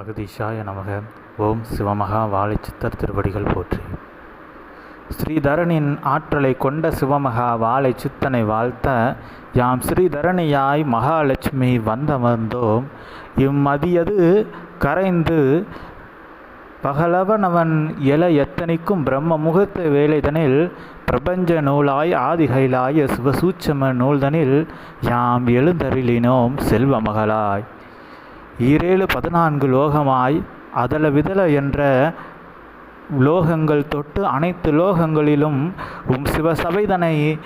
அகதீஷாய நமக. ஓம் சிவமகா வாழைச்சித்தர் திருவடிகள் போற்றி. ஸ்ரீதரனின் ஆற்றலை கொண்ட சிவமகா வாழை சித்தனை வாழ்த்த யாம் ஸ்ரீதரணியாய் மகாலட்சுமி வந்தமர்ந்தோம். இம்மதியது கரைந்து பகலவனவன் எல எத்தனைக்கும் பிரம்ம முகூர்த்த வேலைதனில் பிரபஞ்ச நூலாய் ஆதிகைலாய சிவசூட்சம நூல்தனில் யாம் எழுந்தருளினோம் செல்வமகளாய். ஈரேழு பதினான்கு லோகமாய் அதல விதல என்ற லோகங்கள் தொட்டு அனைத்து லோகங்களிலும் உம் சிவசபைதனை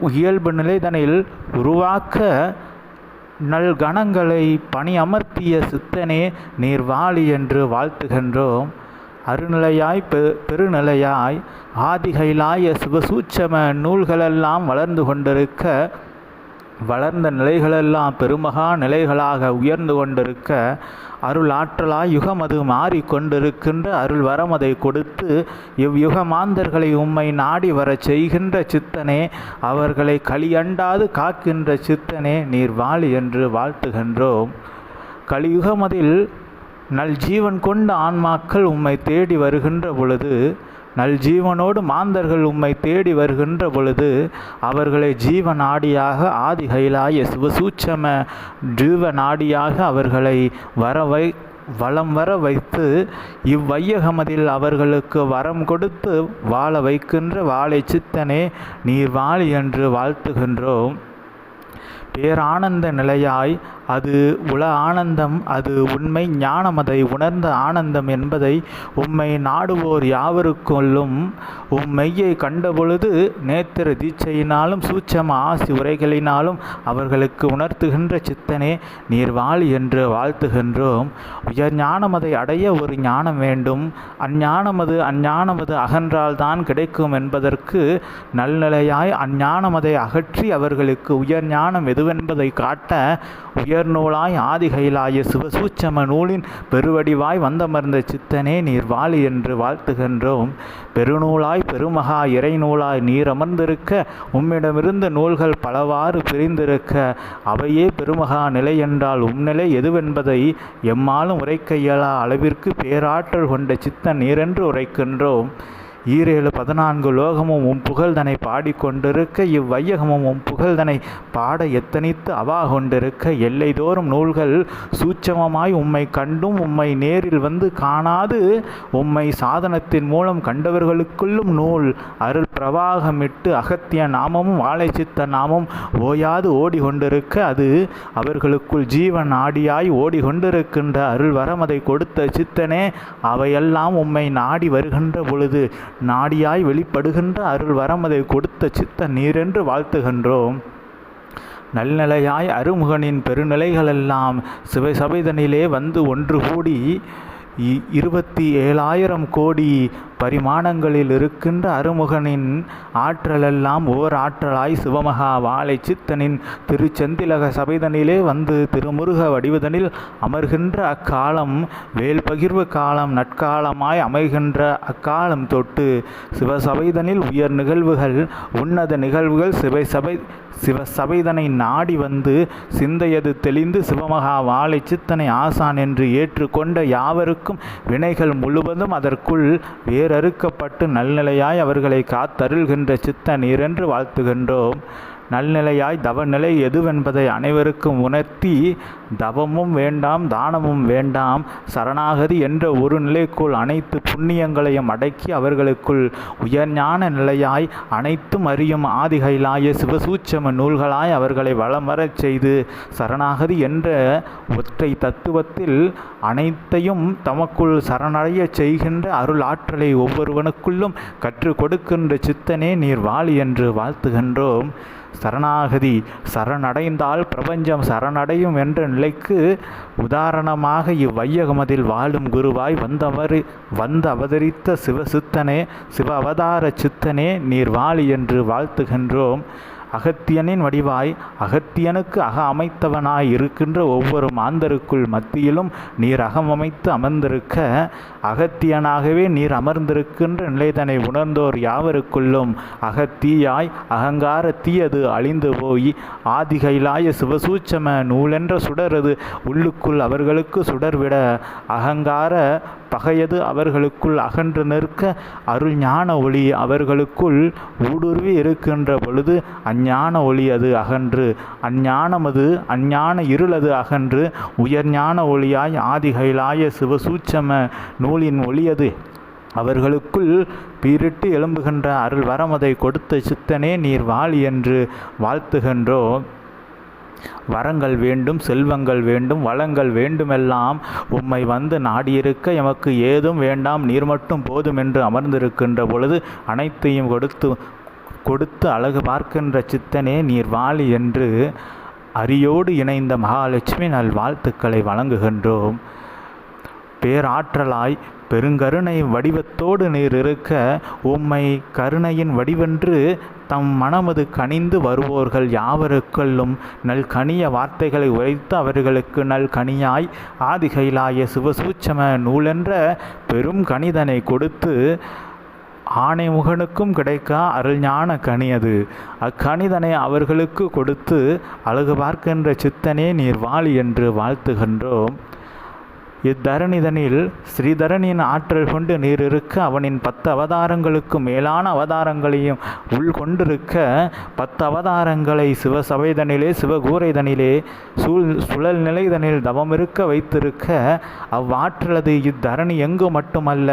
இயல்பு நிலைதனில் உருவாக்க நல்கணங்களை பணி அமர்த்திய சித்தனே நீர் வாழி என்று வாழ்த்துகின்றோம். அருநிலையாய் பெ பெருநிலையாய் ஆதிகைலாய சிவசூட்சம நூல்களெல்லாம் வளர்ந்து கொண்டிருக்க வளர்ந்த நிலைகளெல்லாம் பெருமகா நிலைகளாக உயர்ந்து கொண்டிருக்க அருள் ஆற்றலாய் யுகம் அது மாறிக்கொண்டிருக்கின்ற அருள் வரம் அதை கொடுத்து இவ்யுக மாந்தர்களை உம்மை நாடி வரச் செய்கின்ற சித்தனே அவர்களை களியண்டாது காக்கின்ற சித்தனே நீர் வாழி என்று வாழ்த்துகின்றோம். கலியுகமதில் நல் ஜீவன் கொண்ட ஆன்மாக்கள் உம்மை தேடி வருகின்ற பொழுது நல் ஜீவனோடு மாந்தர்கள் உம்மை தேடி வருகின்ற பொழுது அவர்களை ஜீவ நாடியாக ஆதி கைலாய சிவசூட்சம ஜீவ நாடியாக அவர்களை வரவை வளம் வர வைத்து இவ்வையகமதில் அவர்களுக்கு வரம் கொடுத்து வாழ வைக்கின்ற வாழை சித்தனே நீர் வாழி என்று வாழ்த்துகின்றோம். பேரானந்த நிலையாய் அது உல ஆனந்தம் அது உண்மை ஞானமதை உணர்ந்த ஆனந்தம் என்பதை உம்மை நாடுவோர் யாவருக்குள்ளும் உம் மெய்யை கண்டபொழுது நேத்திர தீட்சையினாலும் சூட்சம ஆசி உரைகளினாலும் அவர்களுக்கு உணர்த்துகின்ற சித்தனே நீர் வாழ் என்று வாழ்த்துகின்றோம். உயர் ஞானமதை அடைய ஒரு ஞானம் வேண்டும். அஞ்ஞானமது அஞ்ஞானமது அகன்றால்தான் கிடைக்கும் என்பதற்கு நல்நிலையாய் அஞ்ஞானமதை அகற்றி அவர்களுக்கு உயர் ஞானம் எதுவென்பதை காட்ட உயர்நூலாய் ஆதிகைலாய சிவசூச்சம நூலின் பெருவடிவாய் வந்தமர்ந்த சித்தனே நீர் வாழி என்று வாழ்த்துகின்றோம். பெருநூலாய் பெருமகா இறைநூலாய் நீர் அமர்ந்திருக்க உம்மிடமிருந்த நூல்கள் பலவாறு பிரிந்திருக்க அவையே பெருமகா நிலை என்றால் உம்நிலை எதுவென்பதை எம்மாலும் உரைக்க இயலா அளவிற்கு பேராற்றல் கொண்ட சித்தன் நீரென்று உரைக்கின்றோம். ஈரேழு பதினான்கு லோகமும் உம் புகழ்தனை பாடிக்கொண்டிருக்க இவ்வையகமும் உம் புகழ்தனை பாட எத்தனித்து அவா கொண்டிருக்க எல்லைதோறும் நூல்கள் சூட்சமமாய் உம்மை கண்டும் உம்மை நேரில் வந்து காணாது உம்மை சாதனத்தின் மூலம் கண்டவர்களுக்குள்ளும் நூல் அருள் பிரவாகமிட்டு அகத்திய நாமமும் வாழைச்சித்த நாமம் ஓயாது ஓடிக்கொண்டிருக்க அது அவர்களுக்குள் ஜீவன் ஆடியாய் ஓடிக்கொண்டிருக்கின்ற அருள் அதை கொடுத்த சித்தனே அவையெல்லாம் உம்மை நாடி வருகின்ற பொழுது நாடியாய் வெளிப்படுகின்ற அருள் வரமதை கொடுத்த சித்த நீரென்று வாழ்த்துகின்றோம். நல்நிலையாய் அருமுகனின் பெருநிலைகளெல்லாம் சிவை சபைதனிலே வந்து ஒன்று கூடி இருபத்தி ஏழாயிரம் கோடி பரிமாணங்களில் இருக்கின்ற அருமுகனின் ஆற்றலெல்லாம் ஓர் ஆற்றலாய் சிவமகா வாழை சித்தனின் திருச்செந்திலக சபைதனிலே வந்து திருமுருக வடிவதனில் அமர்கின்ற அக்காலம் வேல் பகிர்வு காலம் நட்காலமாய் அமைகின்ற அக்காலம் தொட்டு சிவசபைதனில் உயர் நிகழ்வுகள் உன்னத நிகழ்வுகள் சிவை சபை சிவசபைதனை நாடி வந்து சிந்தையது தெளிந்து சிவமகா வாழை சித்தனை ஆசான் என்று ஏற்றுக்கொண்ட யாவருக்கும் வினைகள் முழுவதும் அதற்குள் வேறு வேறறுக்கப்பட்டு நல்நிலையாய் அவர்களை காத்தருள்கின்ற சித்த நீரென்று வாழ்த்துகின்றோம். நல்நிலையாய் தவநிலை எதுவென்பதை அனைவருக்கும் உணர்த்தி தவமும் வேண்டாம் தானமும் வேண்டாம் சரணாகதி என்ற ஒரு நிலைக்குள் அனைத்து புண்ணியங்களையும் அடக்கி அவர்களுக்குள் உயர்ஞான நிலையாய் அனைத்தும் அறியும் ஆதிகையிலாய சிவசூட்சம நூல்களாய் அவர்களை வளம் வரச் செய்து சரணாகதி என்ற ஒற்றை தத்துவத்தில் அனைத்தையும் தமக்குள் சரணடைய செய்கின்ற அருள் ஆற்றலை ஒவ்வொருவனுக்குள்ளும் கற்றுக் கொடுக்கின்ற சித்தனே நீர் வாழி என்று வாழ்த்துகின்றோம். சரணாகதி சரணடைந்தால் பிரபஞ்சம் சரணடையும் என்ற நிலைக்கு உதாரணமாக இவ்வையகமதில் வாழும் குருவாய் வந்தவர் வந்து அவதரித்த சிவசித்தனே சிவ அவதார சித்தனே நீர் வாழி என்று வாழ்த்துகின்றோம். அகத்தியனின் வடிவாய் அகத்தியனுக்கு அக அமைத்தவனாய் இருக்கின்ற ஒவ்வொரு மாந்தருக்குள் மத்தியிலும் நீர் அகமமைத்து அமர்ந்திருக்க அகத்தியனாகவே நீர் அமர்ந்திருக்கின்ற நிலைதனை உணர்ந்தோர் யாவருக்குள்ளும் அகத்தீயாய் அகங்கார தீயது அழிந்து போய் ஆதிகைலாய சிவசூச்சம நூலென்ற சுடரது உள்ளுக்குள் அவர்களுக்கு சுடர்விட அகங்கார பகையது அவர்களுக்குள் அகன்று நிற்க அருள் ஞான ஒளி அவர்களுக்குள் ஊடுருவி இருக்கின்ற பொழுது அஞ்ஞான ஒளி அது அகன்று. அஞ்ஞானம் அது அஞ்ஞான இருளது அகன்று. உயர்ஞான ஒளியாய் ஆதிகைலாய சிவசூச்சம நூலின் ஒளியது அவர்களுக்குள் பீரிட்டு எழும்புகின்ற அருள் வரமதை கொடுத்த சித்தனே நீர் வாழ் என்று வாழ்த்துகின்றோம். வரங்கள் வேண்டும் செல்வங்கள் வேண்டும் வளங்கள் வேண்டுமெல்லாம் உம்மை வந்து நாடியிருக்க எமக்கு ஏதும் வேண்டாம் நீர் மட்டும் போதும் என்று அமர்ந்திருக்கின்ற பொழுது அனைத்தையும் கொடுத்து கொடுத்து அழகு பார்க்கின்ற சித்தனே நீர் வாழி என்று அரியோடு இணைந்த மகாலட்சுமி நல் வாழ்த்துக்களை வழங்குகின்றோம். பேராற்றலாய் பெருங்கருணை வடிவத்தோடு நீர் இருக்க உம்மை கருணையின் வடிவென்று தம் மனமது கனிந்து வருவோர்கள் யாவருக்குள்ளும் நல்கனிய வார்த்தைகளை உரைத்து அவர்களுக்கு நல்கனியாய் ஆதிகையிலாய ஆதிகைலாய சிவசூச்சம நூலென்ற பெரும் கணிதனை கொடுத்து ஆணைமுகனுக்கும் கிடைக்கா அருள்ஞான கனியது அக்கணிதனை அவர்களுக்கு கொடுத்து அழகு பார்க்கின்ற சித்தனே நீர் வாழி என்று வாழ்த்துகின்றோம். இத்தரணிதனில் ஸ்ரீதரனின் ஆற்றல் கொண்டு நீர் இருக்க அவனின் பத்து அவதாரங்களுக்கு மேலான அவதாரங்களையும் உள்கொண்டிருக்க பத்து அவதாரங்களை சிவசபைதனிலே சிவகூரைதனிலே சூழ் சுழல் நிலைதனில் தவமிருக்க வைத்திருக்க அவ்வாற்றலது இத்தரணி எங்கு மட்டுமல்ல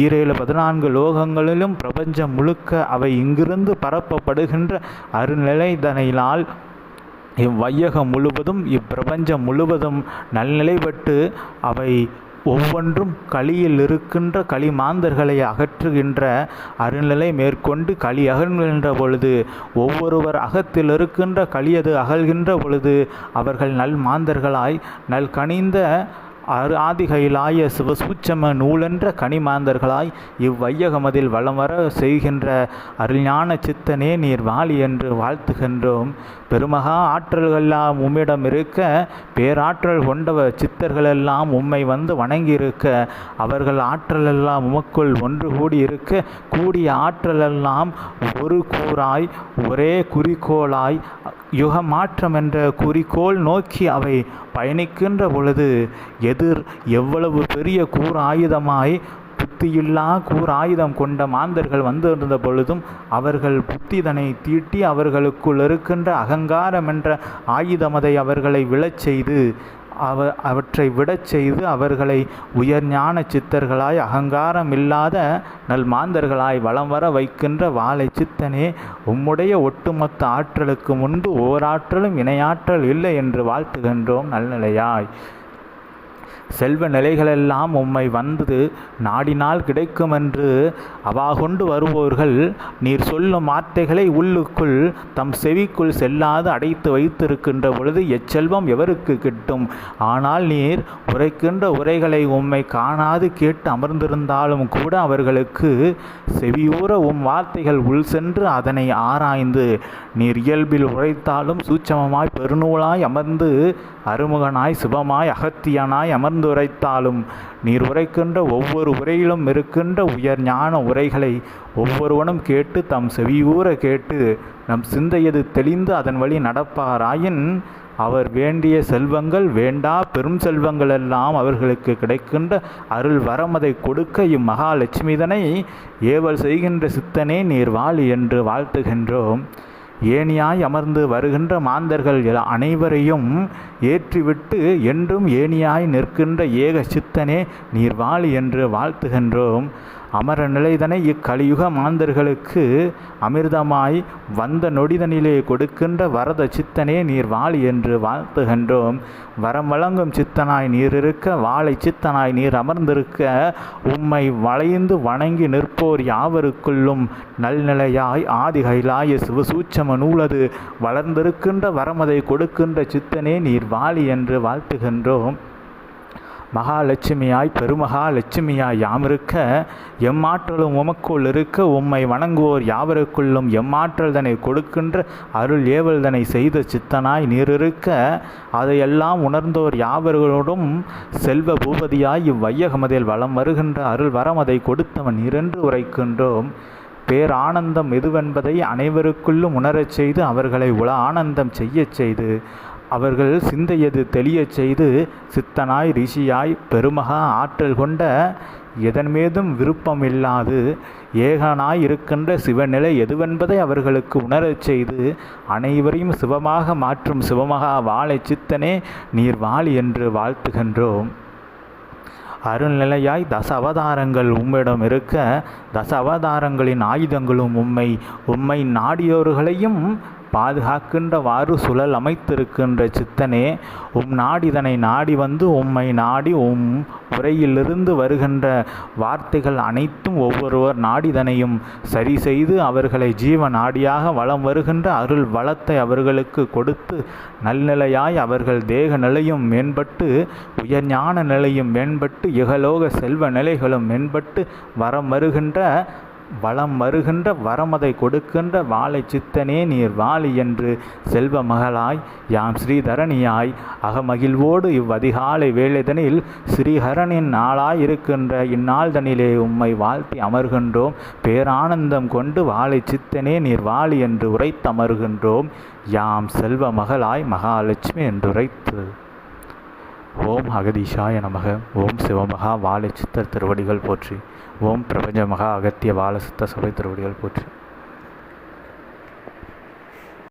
ஈரேழு பதினான்கு லோகங்களிலும் பிரபஞ்சம் முழுக்க அவை இங்கிருந்து பரப்பப்படுகின்ற அருநிலைதனினால் இவ்வையகம் முழுவதும் இப்பிரபஞ்சம் முழுவதும் நல்நிலைப்பட்டு அவை ஒவ்வொன்றும் களியில் இருக்கின்ற களி மாந்தர்களை அகற்றுகின்ற அருநிலை மேற்கொண்டு களி அகழ்கின்ற பொழுது ஒவ்வொருவர் அகத்தில் இருக்கின்ற களியது அகழ்கின்ற பொழுது அவர்கள் நல் மாந்தர்களாய் நல் கனிந்த அரு ஆதிகையிலாய சிவசூச்சம நூலென்ற கனிமாந்தர்களாய் இவ்வையகமதில் வளம் வர செய்கின்ற அருஞான சித்தனே நீர் வாழி என்று வாழ்த்துகின்றோம். பெருமகா ஆற்றல்களெல்லாம் உம்மிடம் இருக்க பேராற்றல் கொண்டவ சித்தர்களெல்லாம் உம்மை வந்து வணங்கியிருக்க அவர்கள் ஆற்றலெல்லாம் உமக்குள் ஒன்று கூடி இருக்க கூடிய ஆற்றலெல்லாம் ஒரு கூறாய் ஒரே குறிக்கோளாய் யுக மாற்றம் என்ற குறிக்கோள் நோக்கி அவை பயணிக்கின்ற பொழுது எதிர் எவ்வளவு பெரிய கூர் ஆயுதமாய் புத்தியில்லா கூர் ஆயுதம் கொண்ட மாந்தர்கள் வந்திருந்த பொழுதும் அவர்கள் புத்திதனை தீட்டி அவர்களுக்குள் இருக்கின்ற அகங்காரம் என்ற ஆயுதமதை அவர்களை விழச் செய்து அவ அவற்றை விடச் செய்து அவர்களை உயர் ஞான சித்தர்களாய் அகங்காரம் இல்லாத நல் மாந்தர்களாய் வளம் வர வைக்கின்ற வாழை சித்தனே உம்முடைய ஒட்டுமொத்த ஆற்றலுக்கு முன்பு ஓராற்றலும் இணையாற்றல் இல்லை என்று வாழ்த்துகின்றோம் நல்நிலையாய். செல்வ நிலைகளெல்லாம் உம்மை வந்து நாடினால் கிடைக்குமென்று அவாகொண்டு வருவோர்கள். நீர் சொல்லும் வார்த்தைகளை உள்ளுக்குள் தம் செவிக்குள் செல்லாது அடைத்து வைத்திருக்கின்ற பொழுது எச்செல்வம் எவருக்கு கிட்டும்? ஆனால் நீர் உரைக்கின்ற உரைகளை உம்மை காணாது கேட்டு அமர்ந்திருந்தாலும் கூட அவர்களுக்கு செவியூற உம் வார்த்தைகள் உள் சென்று அதனை ஆராய்ந்து நீர் இயல்பில் உரைத்தாலும் சூட்சமமாய் பெருநூலாய் அமர்ந்து அருமுகனாய் சிவமாய் அகத்தியனாய் அமர்ந்து உரைத்தாலும் நீர் உரைக்கின்ற ஒவ்வொரு உரையிலும் இருக்கின்ற உயர் ஞான உரைகளை ஒவ்வொருவனும் கேட்டு தம் செவியூற கேட்டு நம் சிந்தையது தெளிந்து அதன் வழி நடப்பாராயின் அவர் வேண்டிய செல்வங்கள் வேண்டா பெரும் செல்வங்களெல்லாம் அவர்களுக்கு கிடைக்கின்ற அருள் வரமதை கொடுக்க இம்மகாலட்சுமிதனை ஏவல் செய்கின்ற சித்தனே நீர் வாழி என்று வாழ்த்துகின்றோம். ஏனியாய் அமர்ந்து வருகின்ற மாந்தர்கள் அனைவரையும் ஏற்றிவிட்டு என்றும் ஏனியாய் நிற்கின்ற ஏக சித்தனே நீர் வாழ் என்று வாழ்த்துகின்றோம். அமர நிலைதனை இக்கலியுக மாந்தர்களுக்கு அமிர்தமாய் வந்த நொடிதனிலே கொடுக்கின்ற வரத சித்தனே நீர் வாழ் என்று வாழ்த்துகின்றோம். வரம் வழங்கும் சித்தனாய் நீர் இருக்க வாழை சித்தனாய் நீர் அமர்ந்திருக்க உம்மை வளைந்து வணங்கி நிற்போர் யாவருக்குள்ளும் நல்நிலையாய் ஆதிகைலாய சிவசூச்சம நூலது வளர்ந்திருக்கின்ற வரமதை கொடுக்கின்ற சித்தனே நீர் வாழி என்று வாழ்த்துகின்றோம். மகாலட்சுமியாய் பெருமகா லட்சுமியாய் யாமிருக்க எம்மாற்றலும் உமக்குள் இருக்க உம்மை வணங்குவோர் யாவருக்குள்ளும் எம்மாற்றல்தனை கொடுக்கின்ற அருள் ஏவல்தனை செய்த சித்தனாய் நீரிருக்க அதையெல்லாம் உணர்ந்தோர் யாவர்களோடும் செல்வ பூபதியாய் இவ்வையகமதில் வலம் வருகின்ற அருள் வரம் அதை கொடுத்தவன் நீரென்று உரைக்கின்றோம். பேரானந்தம் எதுவென்பதை அனைவருக்குள்ளும் உணரச் செய்து அவர்களை உல ஆனந்தம் செய்யச் செய்து அவர்கள் சிந்தையது தெளியச் செய்து சித்தனாய் ரிஷியாய் பெருமகா ஆற்றல் கொண்ட எதன் மீதும் விருப்பமில்லாது ஏகனாய் இருக்கின்ற சிவநிலை எதுவென்பதை அவர்களுக்கு உணரச் செய்து அனைவரையும் சிவமாக மாற்றும் சிவமகா வாழை சித்தனே நீர் வாழி என்று வாழ்த்துகின்றோம். அருள்நிலையாய் தச அவதாரங்கள் உம்மிடம் இருக்க தச அவதாரங்களின் ஆயுதங்களும் உம்மை உம்மை நாடியோர்களையும் பாதுகாக்கின்றவாறு சுழல் அமைத்திருக்கின்ற சித்தனே உம் நாடிதனை நாடி வந்து உம்மை நாடி உம் உரையிலிருந்து வருகின்ற வார்த்தைகள் அனைத்தும் ஒவ்வொருவர் நாடிதனையும் சரி செய்து அவர்களை ஜீவ நாடியாக வளம் வருகின்ற அருள் வளத்தை அவர்களுக்கு கொடுத்து நல்நிலையாய் அவர்கள் தேக நிலையும் மேம்பட்டு உயர்ஞான நிலையும் மேம்பட்டு இகலோக செல்வ நிலைகளும் மேம்பட்டு வரம் வருகின்ற வளம் வருகின்ற வரமதை கொடுக்கின்ற வாழை சித்தனே நீர் வாழி என்று செல்வ மகளாய் யாம் ஸ்ரீதரணியாய் அகமகிழ்வோடு இவ்வதிகாலை வேளைதனில் ஸ்ரீஹரனின் நாளாய் இருக்கின்ற இந்நாள்தனிலே உம்மை வாழ்த்தி அமர்கின்றோம். பேரானந்தம் கொண்டு வாழை சித்தனே நீர் வாழி என்று உரைத்தமர்கின்றோம். யாம் செல்வ மகளாய் மகாலட்சுமி என்று உரைத்து. ஓம் அகதீஷாய நமக. ஓம் சிவமகா. வாழை சித்தர் திருவடிகள் போற்றி. ஓம் பிரபஞ்ச மகா அகத்திய பாலசுத்த சபை திருவடிகள் போற்றி.